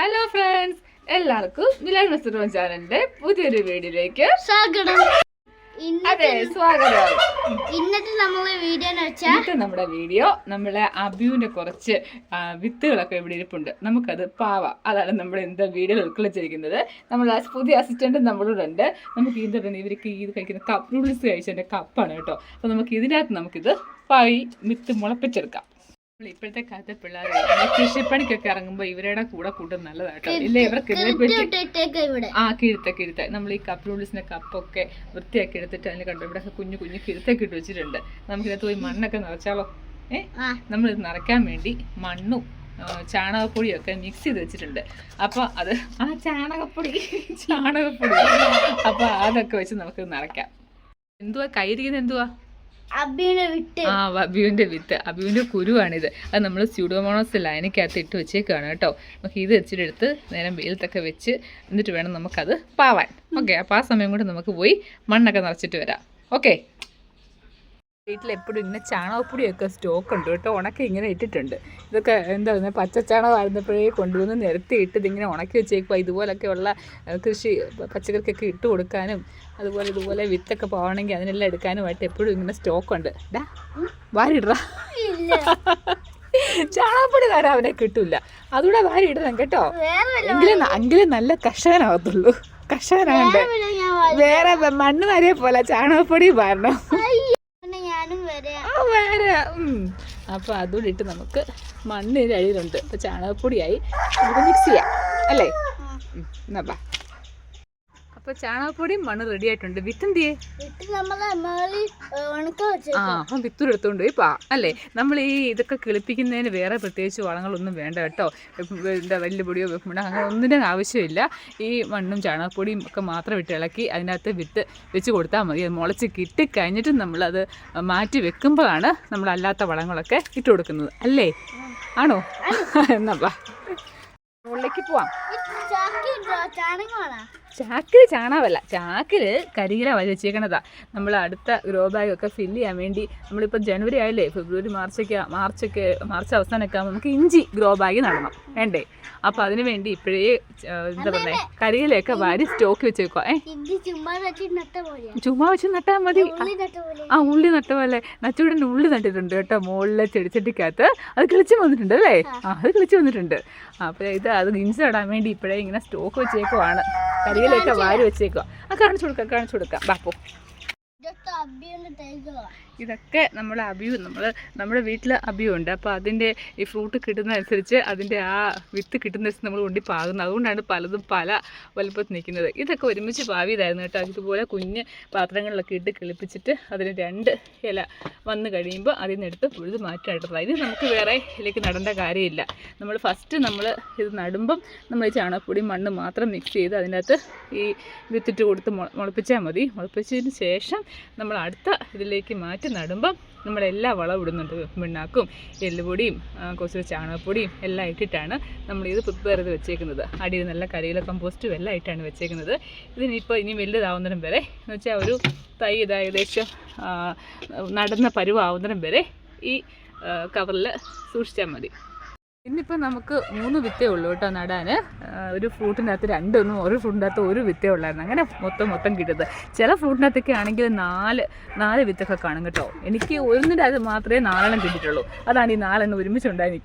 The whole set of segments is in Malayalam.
ഹലോ ഫ്രണ്ട്സ് എല്ലാവർക്കും മിലാൻ മസ്റ്റർ ചാനലിന്റെ പുതിയൊരു വീഡിയോയിലേക്ക് സ്വാഗതം. അതെ ഇന്നത്തെ സ്വാഗതം. ഇന്നത്തെ നമ്മളെ വീഡിയോ ഇന്നത്തെ നമ്മുടെ വീഡിയോ നമ്മളെ അബിയുവിന്റെ കുറച്ച് വിത്തുകളൊക്കെ ഇവിടെ ഇരിപ്പുണ്ട്. നമുക്കത് പാവ. അതാണ് നമ്മുടെ എന്താ വീഡിയോയിൽ ഉൾക്കൊള്ളിച്ചിരിക്കുന്നത്. നമ്മൾ പുതിയ അസിസ്റ്റന്റ് നമ്മളോട് ഉണ്ട്. നമുക്ക് തന്നെ ഇവർക്ക് ഇത് കഴിക്കുന്ന കപ്പ് നൂഡിൽസ് കഴിച്ചതിന്റെ കപ്പാണ് കേട്ടോ. അപ്പൊ നമുക്ക് ഇതിനകത്ത് നമുക്കിത് പായി വിത്ത് മുളപ്പിച്ചെടുക്കാം. ഇപ്പോഴത്തെ കാലത്തെ പിള്ളേർ കൃഷിപ്പണിക്കൊക്കെ ഇറങ്ങുമ്പോൾ ഇവരുടെ കൂടെ കൂട്ടും നല്ലതാട്ടോ. ഇല്ല ഇവർക്ക് ഇതിനെപ്പറ്റി ആ കിഴുത്ത കിഴുത്ത. നമ്മൾ ഈ കപ്പ് നൂഡിൽസിന്റെ കപ്പൊക്കെ വൃത്തിയാക്കി എടുത്തിട്ട് അതിന് കണ്ടു? ഇവിടെ കുഞ്ഞു കുഞ്ഞു കിഴുത്തൊക്കെ ഇട്ട് വെച്ചിട്ടുണ്ട്. നമുക്കിതിനകത്ത് പോയി മണ്ണൊക്കെ നിറച്ചാലോ? ഏ? നമ്മൾ ഇത് നിറയ്ക്കാൻ വേണ്ടി മണ്ണും ചാണകപ്പൊടിയൊക്കെ മിക്സ് ചെയ്ത് വെച്ചിട്ടുണ്ട്. അപ്പോൾ അത് ആ ചാണകപ്പൊടി ചാണകപ്പൊടി. അപ്പോൾ അതൊക്കെ വെച്ച് നമുക്ക് നിറയ്ക്കാം. എന്തുവാ? കയ്യിരിക്കുന്നത് എന്തുവാ? ആ അബിയുവിന്റെ വിത്ത് അബിയുടെ കുരുവാണിത്. അത് നമ്മൾ സ്യൂഡോമോണോസ് ലൈനക്കകത്ത് ഇട്ട് വെച്ചേക്കാണ് കേട്ടോ. നമുക്ക് ഇത് വെച്ചിട്ടെടുത്ത് നേരം വെയിലത്തൊക്കെ വെച്ച് എന്നിട്ട് വേണം നമുക്കത് പാവാൻ. ഓക്കെ അപ്പോൾ ആ സമയം കൊണ്ട് നമുക്ക് പോയി മണ്ണൊക്കെ നിറച്ചിട്ട് വരാം. ഓക്കെ വീട്ടിൽ എപ്പോഴും ഇങ്ങനെ ചാണകപ്പൊടിയൊക്കെ സ്റ്റോക്ക് ഉണ്ട് കേട്ടോ. ഉണക്കി ഇങ്ങനെ ഇട്ടിട്ടുണ്ട്. ഇതൊക്കെ എന്താ പറയുക പച്ചച്ചാണകം ആയിരുന്നപ്പോഴേ കൊണ്ടുവന്ന് നിരത്തി ഇട്ട് ഇതിങ്ങനെ ഉണക്കി വെച്ചേക്കുക ഇതുപോലൊക്കെയുള്ള ഉള്ള കൃഷി പച്ചക്കറിക്കൊക്കെ ഇട്ട് കൊടുക്കാനും അതുപോലെ ഇതുപോലെ വിത്തൊക്കെ പോകണമെങ്കിൽ അതിനെല്ലാം എടുക്കാനുമായിട്ട് എപ്പോഴും ഇങ്ങനെ സ്റ്റോക്ക് ഉണ്ട് ഡാ ഇല്ല. ചാണകപ്പൊടി തരാൻ അവനെ കിട്ടില്ല അതുകൂടെ വാരി ഇടണം കേട്ടോ എങ്കിലും എങ്കിലും നല്ല കർഷകനാകത്തുള്ളൂ കർഷകനാകണ്ടേ വേറെ മണ്ണ് വരെ പോലെ ചാണകപ്പൊടി വാരണം. ആ അപ്പോൾ അതുകൂടി ഇട്ട് നമുക്ക് മണ്ണിന്റെ അടിയിലുണ്ട്. അപ്പോൾ ചാണകപ്പൊടിയായി നമുക്ക് മിക്സ് ചെയ്യാം. അല്ലേ? എന്നാ അപ്പോൾ ചാണകപ്പൊടിയും മണ്ണ് റെഡി ആയിട്ടുണ്ട്. വിത്ത് എന്ത് ആ അപ്പം വിത്തൂർ എടുത്തോണ്ട് പോയി പാ. അല്ലേ? നമ്മൾ ഈ ഇതൊക്കെ കിളിപ്പിക്കുന്നതിന് വേറെ പ്രത്യേകിച്ച് വളങ്ങളൊന്നും വേണ്ട കേട്ടോ. എന്താ വലിയ പൊടിയോ വെപ്പുണ്ടോ? അങ്ങനെ ഒന്നിനും ആവശ്യമില്ല. ഈ മണ്ണും ചാണകപ്പൊടിയും ഒക്കെ മാത്രം ഇട്ട് ഇളക്കി അതിനകത്ത് വിത്ത് വെച്ച് കൊടുത്താൽ മതി. അത് മുളച്ച് കിട്ടിക്കഴിഞ്ഞിട്ട് അത് മാറ്റി വെക്കുമ്പോഴാണ് നമ്മൾ അല്ലാത്ത വളങ്ങളൊക്കെ ഇട്ട് കൊടുക്കുന്നത്. അല്ലേ? ആണോ? എന്നാ ഉള്ളിലേക്ക് പോവാം. ചാണകമാണോ? ചാക്കിൽ ചാണാവല്ല ചാക്കിൽ കരികില വലിയ വെച്ചേക്കണതാ. നമ്മൾ അടുത്ത ഗ്രോ ബാഗ് ഒക്കെ ഫില്ല് ചെയ്യാൻ വേണ്ടി നമ്മളിപ്പോൾ ജനുവരി ആയില്ലേ ഫെബ്രുവരി മാർച്ചൊക്കെ മാർച്ചൊക്കെ മാർച്ച് അവസാനമൊക്കെ ആകുമ്പോൾ നമുക്ക് ഇഞ്ചി ഗ്രോ ബാഗ് നടണം വേണ്ടേ? അപ്പോൾ അതിന് വേണ്ടി ഇപ്പോഴേ എന്താ പറയുക കരികിലൊക്കെ വാരി സ്റ്റോക്ക് വെച്ചേക്കുക ഏ? ചുമ്മാ വെച്ച് നട്ടാൽ മതി. ആ ഉള്ളി നട്ട പോലെ. നച്ചൂടന്റെ ഉള്ളി നട്ടിട്ടുണ്ട് കേട്ടോ മുകളിലെ ചെടിച്ചട്ടിക്കകത്ത്. അത് കിളിച്ച് വന്നിട്ടുണ്ട് അല്ലേ? ആ. അത് കിളിച്ച് വന്നിട്ടുണ്ട്. അപ്പോൾ ഇത് അത് ഇഞ്ചി നടാൻ വേണ്ടി ഇപ്പോഴേ ഇങ്ങനെ സ്റ്റോക്ക് വെച്ചേക്കുവാണ്. കരിയിലൊക്കെ വാരി വെച്ചേക്കുക ആ കാണിച്ചു കൊടുക്കാം കാണിച്ചു കൊടുക്കാം. ബാപ്പോ ഇതൊക്കെ നമ്മൾ അബിയു നമ്മൾ നമ്മുടെ വീട്ടിൽ അബിയു ഉണ്ട്. അപ്പോൾ അതിന്റെ ഈ ഫ്രൂട്ട് കിട്ടുന്നതനുസരിച്ച് അതിന്റെ ആ വിത്ത് കിട്ടുന്ന നമ്മൾ കൊണ്ടി പാകുന്നത്. അതുകൊണ്ടാണ് പലതും പല വലുപ്പത്തിൽ നിൽക്കുന്നത്. ഇതൊക്കെ ഒരുമിച്ച് പാവിയതായിരുന്നു കേട്ടോ. ഇതുപോലെ കുഞ്ഞ് പാത്രങ്ങളിലൊക്കെ ഇട്ട് കിളിപ്പിച്ചിട്ട് അതിന് രണ്ട് ഇല വന്ന് കഴിയുമ്പോൾ അതിൽ നിന്ന് എടുത്ത് പുഴുത് മാറ്റായിട്ടതാണ് ഇത് നമുക്ക് വേറെ ഇതിലേക്ക് നടേണ്ട കാര്യമില്ല. നമ്മൾ ഫസ്റ്റ് നമ്മൾ ഇത് നടുമ്പം നമ്മൾ ഈ ചാണകപ്പൊടി മണ്ണ് മാത്രം മിക്സ് ചെയ്ത് അതിനകത്ത് ഈ വിത്തിട്ട് കൊടുത്ത് മുള മുളപ്പിച്ചാൽ മതി. മുളപ്പിച്ചതിന് ശേഷം നമ്മൾ അടുത്ത ഇതിലേക്ക് മാറ്റി നടുമ്പം നമ്മളെല്ലാ വളവും ഇടുന്നുണ്ട്. പിണ്ണാക്കും എല്ലുപൊടിയും കുറച്ച് ചാണകപ്പൊടിയും എല്ലാം ഇട്ടിട്ടാണ് നമ്മൾ ഇത് പ്രിപ്പയർ ചെയ്ത് വെച്ചേക്കുന്നത്. അടിയിൽ നല്ല കരിയില കമ്പോസ്റ്റും എല്ലാം ഇട്ടാണ് വെച്ചേക്കുന്നത്. ഇതിനിപ്പോൾ ഇനി വലുതാവുന്നിടം വരെ എന്ന് വെച്ചാൽ ഒരു തൈ ഇത് ഏകദേശം നടന്ന പരുവാവുന്നിടം വരെ ഈ കവറിൽ സൂക്ഷിച്ചാൽ മതി. ഇന്നിപ്പോൾ നമുക്ക് മൂന്ന് വിത്തേ ഉള്ളൂ കേട്ടോ നടാൻ ഒരു ഫ്രൂട്ടിനകത്ത് രണ്ടൊന്നും ഒരു ഫ്രൂട്ടിനകത്ത് ഒരു വിത്തേ ഉള്ളായിരുന്നു. അങ്ങനെ മൊത്തം മൊത്തം കിട്ടുന്നത്. ചില ഫ്രൂട്ടിനകത്തൊക്കെ ആണെങ്കിൽ നാല് നാല് വിത്തൊക്കെ കാണും കേട്ടോ. എനിക്ക് ഒന്നിന്റെ അത് മാത്രമേ നാലെണ്ണം കിട്ടിയിട്ടുള്ളൂ. അതാണ് ഈ നാലെണ്ണം ഒരുമിച്ച് ഉണ്ടായി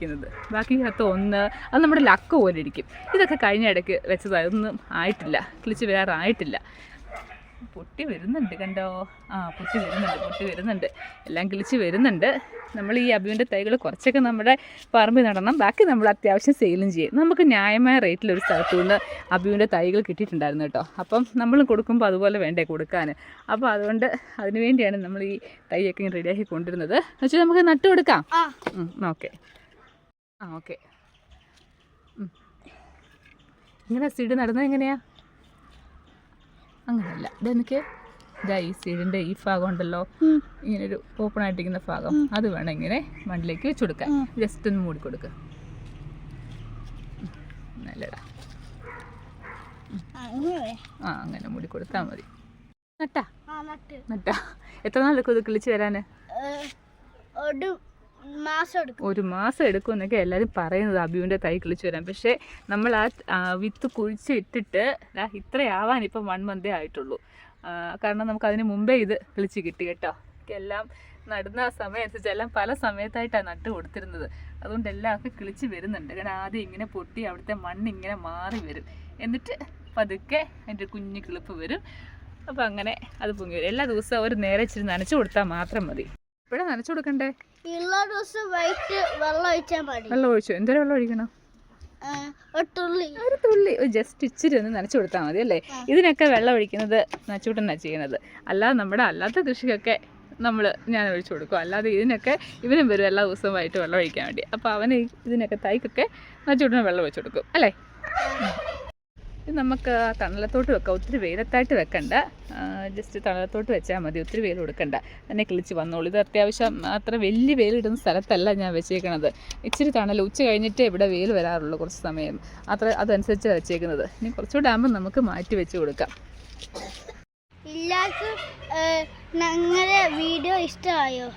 ബാക്കി അകത്ത് ഒന്ന് അത് നമ്മുടെ ലക്ക് പോലെ ഇരിക്കും. ഇതൊക്കെ കഴിഞ്ഞ ഇടയ്ക്ക് വെച്ചതാണ് ഒന്നും ആയിട്ടില്ല. കിളിച്ച് വരാറായിട്ടില്ല. പൊട്ടി വരുന്നുണ്ട് കണ്ടോ? ആ പൊട്ടി വരുന്നുണ്ട് പൊട്ടി വരുന്നുണ്ട്. എല്ലാം കിളിച്ച് വരുന്നുണ്ട്. നമ്മൾ ഈ അബിയുടെ തൈകൾ കുറച്ചൊക്കെ നമ്മുടെ പറമ്പിൽ നടണം. ബാക്കി നമ്മൾ അത്യാവശ്യം സെയിലും ചെയ്യും. നമുക്ക് ന്യായമായ റേറ്റിൽ ഒരു സ്ഥലത്തു നിന്ന് അബിയുടെ തൈകൾ കിട്ടിയിട്ടുണ്ടായിരുന്നു കേട്ടോ. അപ്പം നമ്മൾ കൊടുക്കുമ്പോൾ അതുപോലെ വേണ്ടേ കൊടുക്കാൻ അപ്പോൾ അതുകൊണ്ട് അതിന് വേണ്ടിയാണ് നമ്മൾ ഈ തൈയൊക്കെ റെഡിയാക്കി കൊണ്ടിരുന്നത് എന്നുവെച്ചാൽ നമുക്ക് നട്ടു കൊടുക്കാം. ഓക്കെ. ആ ഓക്കെ. ഇങ്ങനെ സീഡ് നടുന്നത് എങ്ങനെയാ? അങ്ങനെയല്ല ഇതെനിക്ക് ഇതാ ഈ സീഡിന്റെ ഈ ഭാഗം ഉണ്ടല്ലോ. ഇങ്ങനെ ഒരു ഓപ്പൺ ആയിട്ടിരിക്കുന്ന ഭാഗം. അത് വേണം ഇങ്ങനെ മണ്ണിലേക്ക് വെച്ച് കൊടുക്കാൻ. ജസ്റ്റ് ഒന്ന് മൂടി കൊടുക്കുക നല്ലടാ അങ്ങനെ ആ അങ്ങനെ മൂടി കൊടുത്താൽ മതി. നട്ടാ? നട്ട്. എത്ര നാളെടുക്കും ഇത് കിളിച്ച് വരാൻ ഒരു മാസം എടുക്കും എന്നൊക്കെ എല്ലാവരും പറയുന്നത് അബിയുവിന്റെ തൈ കിളിച്ച് വരാൻ. പക്ഷേ നമ്മൾ ആ വിത്ത് കുഴിച്ച് ഇട്ടിട്ട് ഇത്രയാവാൻ ഇപ്പം വൺ മന്തേ ആയിട്ടുള്ളൂ. കാരണം നമുക്ക് അതിന് മുമ്പേ ഇത് കിളിച്ച് കിട്ടി കേട്ടോ. എല്ലാം നടുന്ന സമയം അനുസരിച്ച് എല്ലാം പല സമയത്തായിട്ടാണ് നട്ട് കൊടുത്തിരുന്നത്. അതുകൊണ്ട് എല്ലാം ഒക്കെ കിളിച്ച് വരുന്നുണ്ട്. കാരണം ആദ്യം ഇങ്ങനെ പൊട്ടി അവിടുത്തെ മണ്ണ് ഇങ്ങനെ മാറി വരും. എന്നിട്ട് പതുക്കെ അതിന്റെ കുഞ്ഞു കിളിപ്പ് വരും. അപ്പോൾ അങ്ങനെ അത് പൊങ്ങി വരും. എല്ലാ ദിവസവും ഒരു നേരെ ഇച്ചിരി നനച്ചു കൊടുത്താൽ മാത്രം മതി. ഇപ്പോഴാണ് നനച്ചു കൊടുക്കണ്ടേ? എല്ലാ ദിവസവും വൈകിട്ട് വെള്ളം ഒഴിച്ചാൽ മതി വെള്ളം ഒഴിച്ചു? എന്തോരം വെള്ളം ഒഴിക്കണം? ഒരു തുള്ളി. ജസ്റ്റ് ഇച്ചിരി ഒന്ന് നനച്ചു കൊടുത്താൽ മതി അല്ലേ? ഇതിനൊക്കെ വെള്ളം ഒഴിക്കുന്നത് നച്ചൂട്ടനാണ് ചെയ്യുന്നത്. അല്ലാതെ നമ്മുടെ അല്ലാത്ത കൃഷിക്കൊക്കെ നമ്മൾ ഞാൻ ഒഴിച്ചു കൊടുക്കും. അല്ലാതെ ഇതിനൊക്കെ ഇവനും വരും എല്ലാ ദിവസവും വൈകിട്ട് വെള്ളം ഒഴിക്കാൻ വേണ്ടി. അപ്പോൾ അവന് ഇതിനൊക്കെ തൈക്കൊക്കെ നച്ചൂട്ടന് വെള്ളം ഒഴിച്ചു കൊടുക്കും. അല്ലേ? ഇത് നമുക്ക് തണലത്തോട്ട് വെക്കാം. ഒത്തിരി വെയിലത്തായിട്ട് വെക്കണ്ട. ജസ്റ്റ് തണലത്തോട്ട് വെച്ചാൽ മതി. ഒത്തിരി വെയിൽ കൊടുക്കണ്ട. തന്നെ കിളിച്ച് വന്നോളൂ. ഇത് അത്യാവശ്യം അത്ര വലിയ വെയിലിടുന്ന സ്ഥലത്തല്ല ഞാൻ വെച്ചേക്കണത്. ഇച്ചിരി തണൽ ഉച്ച കഴിഞ്ഞിട്ടേ ഇവിടെ വെയിൽ വരാറുള്ളൂ കുറച്ച് സമയം. അത്ര അതനുസരിച്ച് വെച്ചേക്കുന്നത്. ഇനി കുറച്ചുകൂടെ ആകുമ്പോൾ നമുക്ക് മാറ്റി വെച്ച് കൊടുക്കാം. വീഡിയോ ഇഷ്ടമായോ?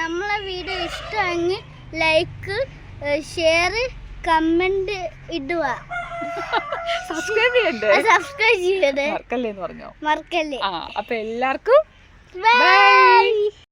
നമ്മളെ വീഡിയോ ഇഷ്ടമായെങ്കിൽ ലൈക്ക് ഷെയർ കമന്റ് ഇടുക. സബ്സ്ക്രൈബ് ചെയ്യണ്ടേ? സബ്സ്ക്രൈബ് ചെയ്യണേ മറക്കല്ലേ എന്ന് പറഞ്ഞോ? മറക്കല്ലേ. ആ അപ്പൊ എല്ലാവർക്കും ബൈ